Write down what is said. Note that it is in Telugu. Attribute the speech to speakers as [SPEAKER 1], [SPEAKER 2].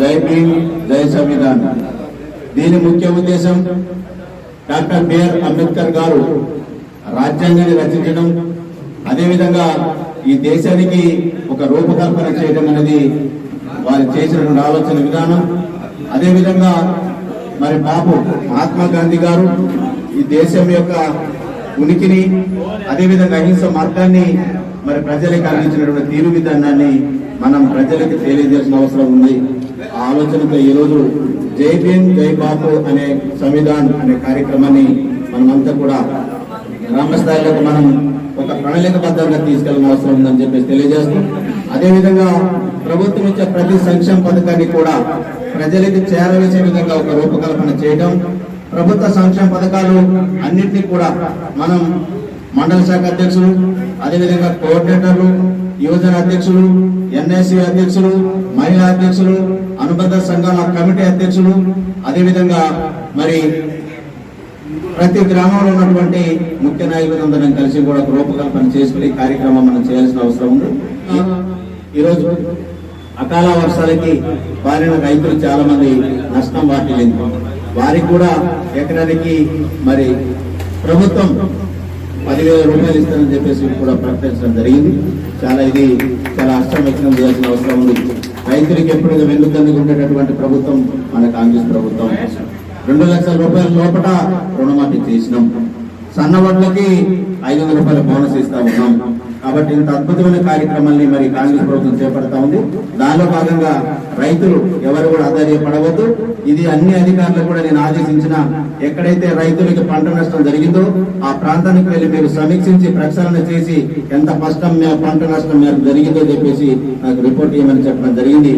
[SPEAKER 1] జై భీమ్ జై సంవిధాన్. దీని ముఖ్య ఉద్దేశం డాక్టర్ బిఆర్ అంబేద్కర్ గారు రాజ్యాంగాన్ని రచించడం అదేవిధంగా ఈ దేశానికి ఒక రూపకల్పన చేయడం అనేది వారు చేసిన ఆలోచన విధానం. అదేవిధంగా మరి బాబు మహాత్మా గాంధీ గారు ఈ దేశం యొక్క ఉనికిని అదేవిధంగా అహింస మార్గాన్ని మరి ప్రజలకు అందించినటువంటి తీరు విధానాన్ని మనం ప్రజలకు తెలియజేసిన అవసరం ఉంది. ఆలోచనతో ఈ రోజు జై భీమ్ జై బాపు అనే సంవిధాన్ అనే కార్యక్రమాన్ని మనమంతా కూడా గ్రామ స్థాయిలోకి మనం ఒక ప్రణాళికబద్ధంగా తీసుకెళ్ళిన అవసరం ఉందని చెప్పేసి తెలియజేస్తాం అదేవిధంగా ప్రభుత్వం ఇచ్చే ప్రతి సంక్షేమ పథకాన్ని కూడా ప్రజలకు చేరవేసే విధంగా ఒక రూపకల్పన చేయడం ప్రభుత్వ సంక్షేమ పథకాలు అన్నింటినీ కూడా మనం మండల శాఖ అధ్యక్షులు అదేవిధంగా కోఆర్డినేటర్లు యువజన అధ్యక్షులు ఎన్ఐసి అధ్యక్షులు మహిళా అధ్యక్షులు అనుబంధ సంఘాల కమిటీ అధ్యక్షులు అదేవిధంగా మరి ప్రతి గ్రామంలో ఉన్నటువంటి ముఖ్య నాయకులందరం కలిసి కూడా రూపకల్పన చేసుకుని కార్యక్రమం మనం చేయాల్సిన అవసరం ఉంది. ఈరోజు అకాల వర్షాలకి బారిన రైతులు చాలా మంది నష్టం వాటిల్లింది వారికి కూడా ఎకరానికి మరి ప్రభుత్వం పదివేల రూపాయలు ఇస్తారని చెప్పేసి కూడా ప్రకటించడం జరిగింది. చాలా ఇది చాలా అష్టం వ్యక్తం చేయాల్సిన అవసరం ఉంది. రైతులకు ఎప్పుడైనా వెన్నుకందుకు ఉండేటటువంటి ప్రభుత్వం మన కాంగ్రెస్ ప్రభుత్వం. రెండు లక్షల రూపాయల లోపల రుణమాఫీ చేసినాం. సన్నవడ్లకి ఐదు వందల రూపాయల బోనస్ ఇస్తా ఉన్నాం. కాబట్టి ఇంత అద్భుతమైన కార్యక్రమాన్ని మరి కాంగ్రెస్ ప్రభుత్వం చేపడతా ఉంది. దానిలో భాగంగా రైతులు ఎవరు కూడా ఆధార్యపడవద్దు ఇది అన్ని అధికారులకు కూడా నేను ఆదేశించిన ఎక్కడైతే రైతులకు పంట నష్టం జరిగిందో ఆ ప్రాంతానికి వెళ్ళి మీరు సమీక్షించి ప్రక్షాళన చేసి ఎంత నష్టం పంట నష్టం మేరకు జరిగిందో చెప్పేసి నాకు రిపోర్ట్ చేయమని చెప్పడం జరిగింది.